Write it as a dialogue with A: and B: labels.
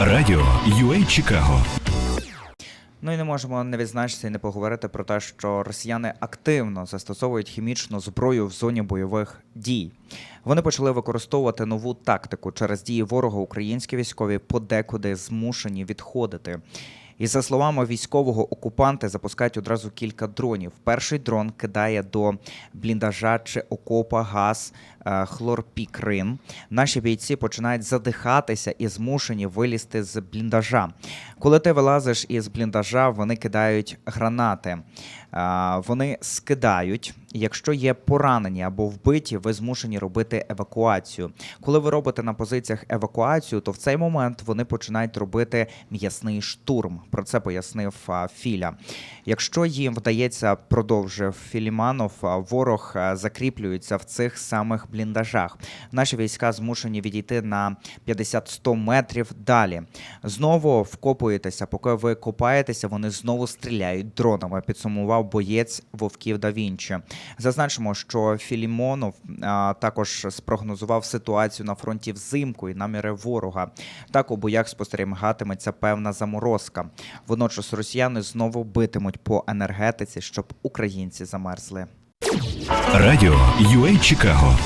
A: Радіо UA Чикаго
B: Ну і не можемо не відзначитися і не поговорити про те, що росіяни активно застосовують хімічну зброю в зоні бойових дій. Вони почали використовувати нову тактику через дії ворога. Українські військові подекуди змушені відходити. І за словами військового окупанти запускають одразу кілька дронів. Перший дрон кидає до бліндажа чи окопа газ е, хлорпікрин. Наші бійці починають задихатися і змушені вилізти з бліндажа. Коли ти вилазиш із бліндажа, вони кидають гранати. Е, Вони скидають. Якщо є поранені або вбиті, ви змушені робити евакуацію. Коли ви робите на позиціях евакуацію, то в цей момент вони починають робити м'ясний штурм. Про це пояснив Філя. Якщо їм вдається, продовжив Філіманов, ворог закріплюється в цих самих бліндажах. Наші війська змушені відійти на 50-100 метрів далі. Знову вкопуєтеся, поки ви копаєтеся, вони знову стріляють дронами. Підсумував боєць Вовків да Вінчі. Зазначимо, що Філімонов також спрогнозував ситуацію на фронті взимку і наміри ворога. Так у боях спостерігатиметься певна заморозка. Водночас росіяни знову битимуть по енергетиці, щоб українці замерзли.
A: Радіо UA Чикаго